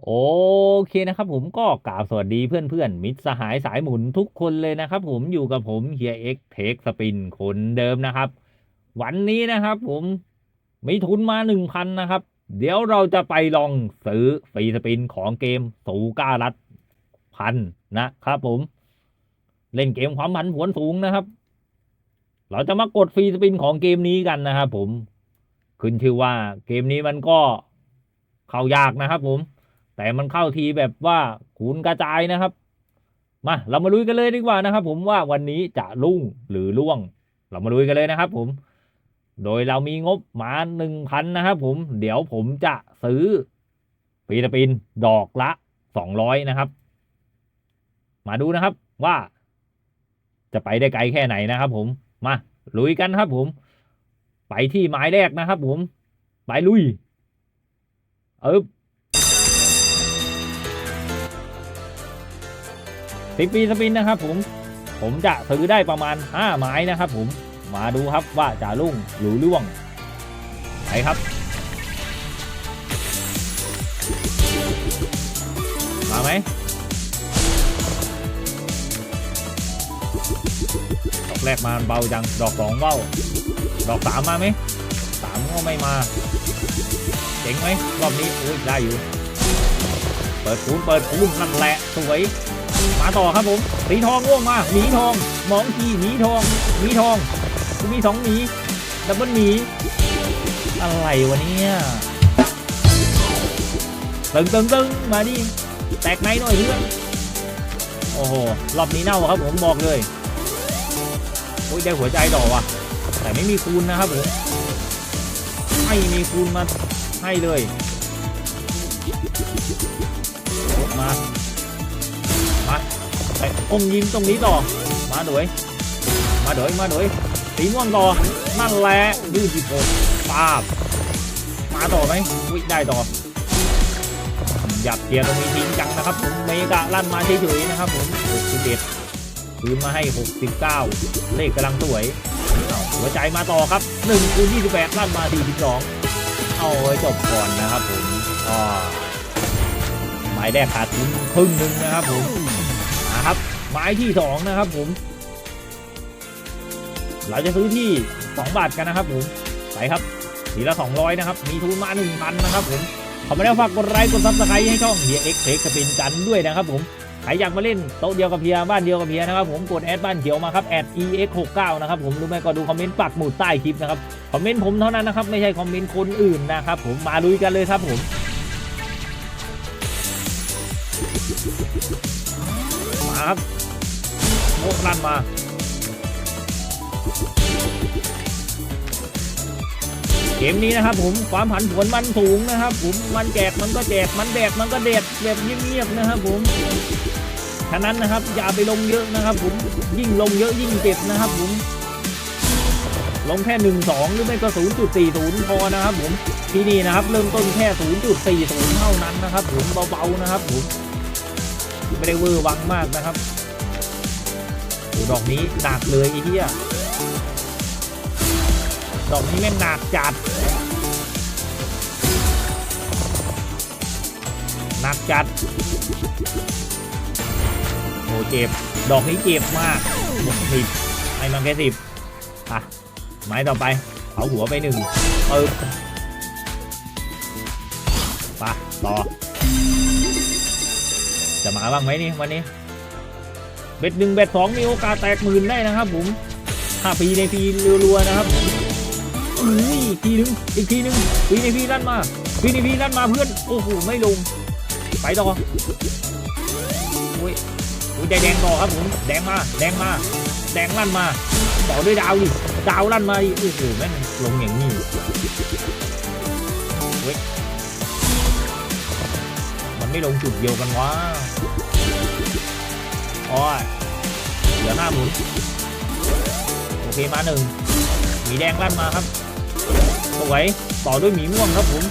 โอเคนะครับผมก็กล่าวสวัสดีเพื่อนๆมิตรสหายสายหมุนทุกคนเลยนะครับผมอยู่กับผมเฮียเอ็กเทคสปินคนเดิมนะครับ วันนี้นะครับผมมีทุนมาหนึ่งพันนะครับ เดี๋ยวเราจะไปลองซื้อฟรีสปินของเกมสูก้ารัดพันนะครับผม เล่นเกมความผันผวนสูงนะครับ เราจะมากดฟรีสปินของเกมนี้กันนะครับผมขึ้นชื่อว่าเกมนี้มันก็เข้ายากนะครับผม แต่มันเข้าทีแบบว่าคูณกระจายนะครับ มาเรามาลุยกันเลยดีกว่านะครับ ผมว่าวันนี้จะลุ่งหรือล่วง เรามาลุยกันเลยนะครับ ผม โดยเรามีงบมาหนึ่งพันนะครับ ผมเดี๋ยวผมจะซื้อฟีตปินดอกละสองร้อยนะครับ มาดูนะครับว่า จะไปได้ไกลแค่ไหนนะครับ ผมมาลุยกันครับ ผม ไปที่หมายแรกนะครับ ผม ไปลุยเอบ สิบปีสปินนะครับผมผมจะซื้อได้ประมาณห้าไม้นะครับผมมาดูครับว่าจะลุ่งหรือล่วงไปครับ มาไหมดอกแรกมาเบาจัง ดอกสองเบาดอกสามมาไหมสามก็ไม่มาเจ๋งไหมรอบนี้อุ้ยได้อยู่ เปิดคูณเปิดคูณนั่นแหละสวย มาต่อครับผมสีทองง่วงมาหมีทองมองทีหมีทองหมีทองมีสองหมีดับเบิลหมีอะไรวะเนี่ยตึงตึงตึงมาดิแตกไหนหน่อยเพื่อนโอ้โหรอบนี้เน่าครับผมบอกเลยโอ้ยได้หัวใจดอว่ะแต่ไม่มีคูณนะครับผมไม่มีคูณมาให้เลยมา ไปอมยิ้มตรงนี้ต่อ มาโดยมาโดยมาโดยสีม่วงต่อนั่นแหละยืดสิบหกปาบมาต่อไหมวิได้ต่ออยากเคลียร์ตรงนี้ทิ้งจังนะครับผมเมกะลั่นมาเฉยๆนะครับผม61คืนมาให้ 69 เลขกำลังสวยหัวใจมาต่อครับ1คูณ28ลั่นมา 42 เอาไว้จบก่อนนะครับผมอ่าหมายแรกขาดทุนครึ่งหนึ่งนะครับผม ครับหมายที่สองนะครับผมเราจะซื้อที่ 2 บาทกันนะครับผมไปครับทีละ 200 นะครับ มีทุนมา 1,000 นะครับผมขอม่ได้วฝากกดไลค์กดซับสไครต์ให้ช่องเฮียเอ็กเทคสปินกันด้วยนะครับผมใครอยากมาเล่นโต๊ะเดียวกับเพียบ้านเดียวกับเพียนะครับผมกดแอดบ้านเขียวมาครับแอด ex69 นะครับผมรือไหมก็ดูคอมเมนต์ปักหมุดใต้คลิปนะครับคอมเมนต์ผมเท่านั้นนะครับไม่ใช่คอมเมนต์คนอื่นนะครับผมมาลุยกันเลยครับผม ครับโมกลั่นมาเกมนี้นะครับผมความผันผวนมันสูงนะครับผมมันแจกมันก็แจกมันแดกมันก็เด็ดแบบเงียบๆนะครับผมฉะนั้นนะครับอย่าไปลงเยอะนะครับผมยิ่งลงเยอะยิ่งเจ็บนะครับผมลงแค่หนึ่งสองหรือไม่ก็ศูนย์จุดสี่ศูนย์พอนะครับผมที่นี่นะครับเริ่มต้นแค่ศูนย์จุดสี่ศูนย์เท่านั้นนะครับผมเบาๆนะครับผม ไม่ได้เวอร์วังมากนะครับโอ้ดอกนี้หนักเลยไอ้เหี้ยดอกนี้แม่งหนักจัดหนักจัดโอ้เจ็บ ดอกนี้เจ็บมากบวกสิบให้มันแค่สิบอะไม้ต่อไปเอาหัวไปหนึ่งเออปะต่อ จะมาบ้างไหมนี่วันนี้ เบ็ดหนึ่งเบ็ดสองมีโอกาสแตกหมื่นได้นะครับผมถ้าปีในปีรัวๆนะครับเอ้ยอีกทีหนึงอีกทีหนึงปีในปีลั่นมาปีในปีลั่นมาเพื่อนโอ้โหไม่ลง ไปต่อโอ้ยโอ้ยใจแดงต่อครับผมแดงมาแดงมาแดงลั่นมาต่อด้วยดาวดิดาวลั่นมาดิโอ้โหแม่งลงอย่างนี้เว้ย ไม่ลงจุดเดียวกันวะโอ้ยเหลือห้าหมุนโอเคมาหนึ่งหมีแดงลั่นมาครับสวยต่อด้วยหมีม่วงครับผม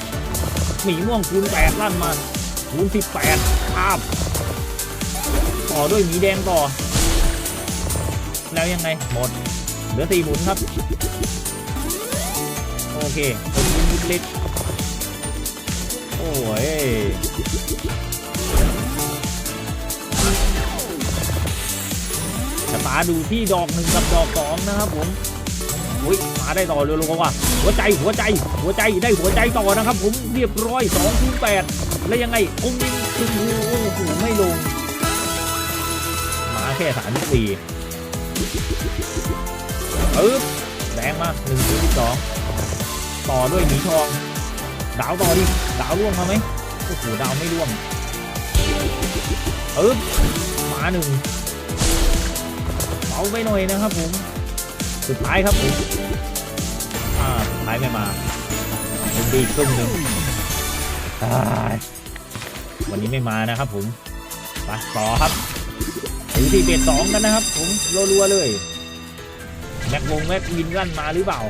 หมีม่วงคูณแปดลั่นมาคูณสิบแปดข้ามต่อด้วยหมีแดงต่อ แล้วยังไงหมดเหลือสี่หมุนครับ โอเคผมยิงยิงเล็กโอ้ยาดูที่ดอกหนึ่งกับดอกสองนะครับผมอุ้ยมาได้ต่อเร็วๆว่ะหัวใจหัวใจ หัวใจได้หัวใจต่อนะครับ ผมเรียบร้อยสองคูณแปดแล้วยังไงองค์ยิงตึงหูโอ้โหไม่ลง มาแค่สามสี่ปึ๊บแดงมาหนึ่งศูนสองต่อด้วยหมีทอง ดาวต่อดิดาวร่วงมาไหมโอ้โหดาวไม่ร่วงปึ๊บมาหนึ่ง เบาไปหน่อยนะครับผมสุดท้ายครับผมอ่าสุดท้ายไม่มาเป็นดีครึ่งหนึ่งตายวันนี้ไม่มานะครับผมไปต่อครับถือที่เบ็ดสองกันนะครับ ผมรัวๆเลยแม็กวงแม็กวินลั่นมาหรือเปล่า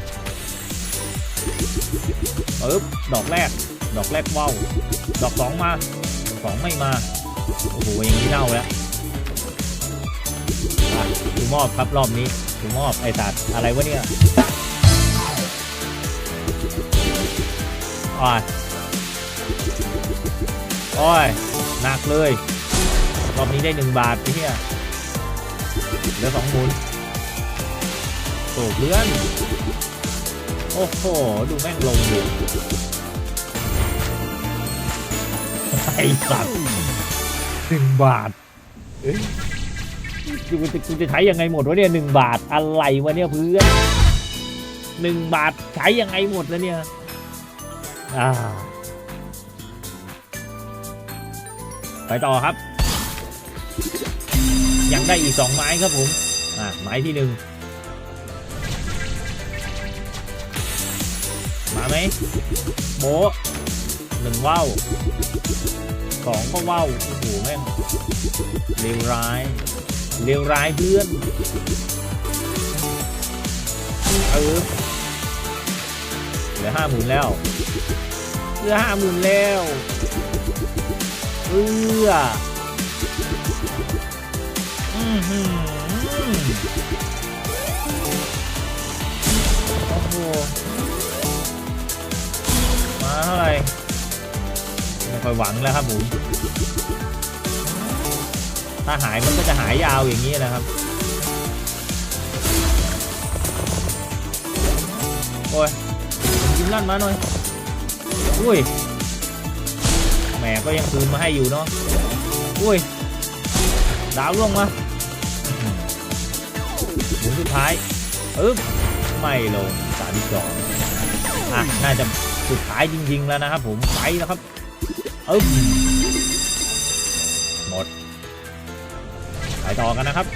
ปึ๊บดอกแรก ดอกแรกว้าวดอกสองมาสองไม่มา โอ้โหอย่างนี้เน่าแล้วอะถู มอบครับรอบนี้ถูมอบไอ้สัตว์อะไรวะเนี่ยโอ้ยโอ้ยหนักเลย รอบนี้ได้หนึ่งบาทไอ้เหี้ยเหลือสองหมุนโอ้เพื่อน โอ้โห ดูแม่งลงดิไอ้สัตว์หนึ่งบาทเอ้ย กูจะกูจะใช้ยังไงหมดวะเนี่ยหนึ่งบาทอะไรวะเนี่ยเพื่อนหนึ่งบาทใช้ยังไงหมดแล้วเนี่ยอ่าไปต่อครับ ยังได้อีกสองไม้ครับผมอ่าไม้ที่หนึ่งมาไหมโบหนึ่งว่าวสองก็ว่าวโอ้โหแม่งเลวร้าย เลวร้ายเพื่อน เออเหลือห้าหมุนแล้ว เหลือห้าหมุนแล้วเอออือหือโอ้โหมาเท่าไหร่ไม่ค่อยหวังแล้วครับผม ถ้าหายมันก็จะหายยาวอย่างนี้นะครับ โอ้ยยิ้มลั่นมาหน่อย อุ้ย แหมก็ยังคืนมาให้อยู่เนาะ อุ้ย ดาวล่วงมาหมุนสุดท้ายอึ๊บไม่ลงสามสองอะ น่าจะสุดท้ายจริง ๆ แล้วนะครับผม ไปแล้วครับ อึ้มหมด ไปต่อกันนะครับ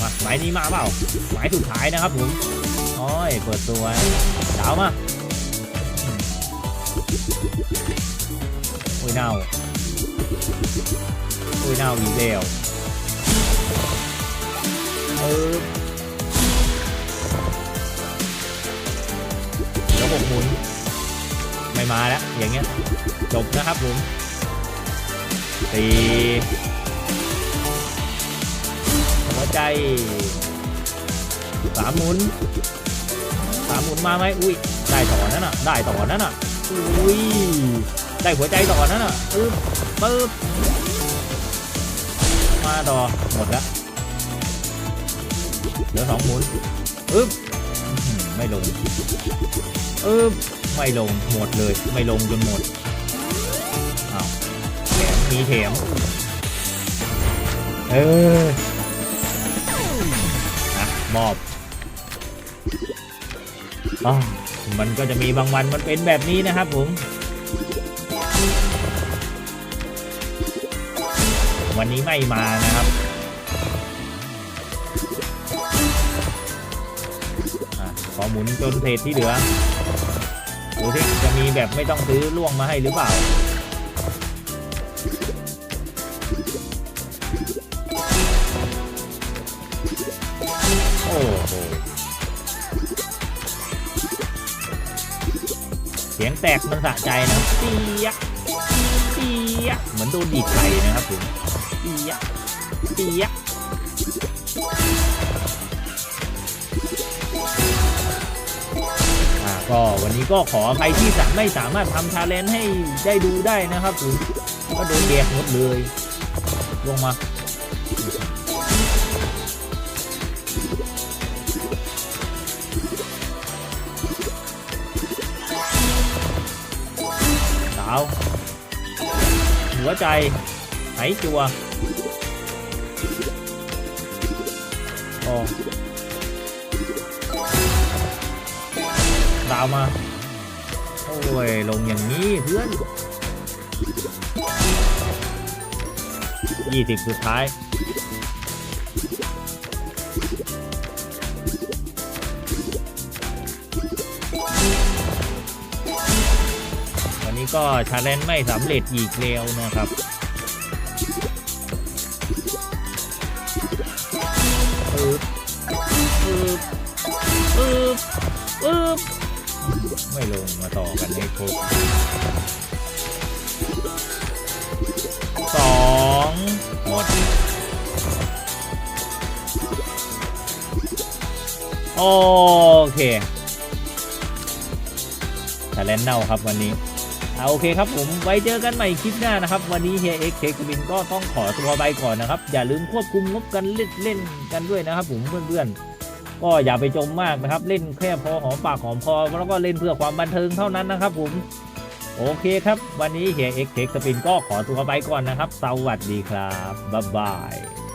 มาหมายนี้มาเปล่าหมายสุดท้ายนะครับผมโอ้ยเปิดตัวดาวมาโอ้ยเน่าโอ้ยเน่าอีกแล้วเออแล้วหกหมุนไม่มาแล้วอย่างเงี้ยจบนะครับผมตีหัว ใจสามหมุนสามหมุนมาไหมอุ้ยได้ต่อนั่นน่ะ ได้ต่อนั่นน่ะอุ้ยได้หัวใจต่อนั่นน่ะปึ๊บปึ๊บมาต่อหมดแล้วเหลือสองหมุนปึ๊บไม่ลงปึ๊บไม่ลงหมดเลยไม่ลงจนหมดอ้าวแถมมีแถมเออ มอบอมันก็จะมีบางวันมันเป็นแบบนี้นะครับผม วันนี้ไม่มานะครับอขอหมุนจนเพจที่เหลือดูที่จะมีแบบไม่ต้องซื้อล่วงมาให้หรือเปล่า เสียงแตกมันสะใจนะเปียกเปียกเหมือนโดนดีดไข่นะครับผมเปียกเปียกก็วันนี้ก็ขออภัยที่จะไม่สามารถทำชาเลนจ์ให้ได้ดูได้นะครับผมก็โดนแดกหมดเลย ลงมา หัวใจไหจัวโอ้ดาวมา โอ้ย ลงอย่างนี้เพื่อนยี่สิบสุดท้าย ก็ชาเลนไม่สำเร็จอีกแล้วนะครับปึ๊บปึ๊บปึ๊บปึ๊บไม่ลงมาต่อกันให้ครบสองหมด โอเคชาเลนเน่าครับวันนี้ เอาโอเคครับผมไว้เจอกันใหม่คลิปหน้านะครับ วันนี้เฮียเอ็กเทคบินก็ต้องขอตัวไปก่อนนะครับ อย่าลืมควบคุมงบกันเล่นเล่นกันด้วยนะครับ ผมเพื่อนๆ ก็อย่าไปจมมากนะครับ เล่นแค่พอหอมปากหอมคอแล้วก็เล่นเพื่อความบันเทิงเท่านั้นนะครับ ผมโอเคครับ วันนี้เฮียเอ็กเทคสปินก็ขอตัวไปก่อนนะครับ สวัสดีครับบ๊ายบาย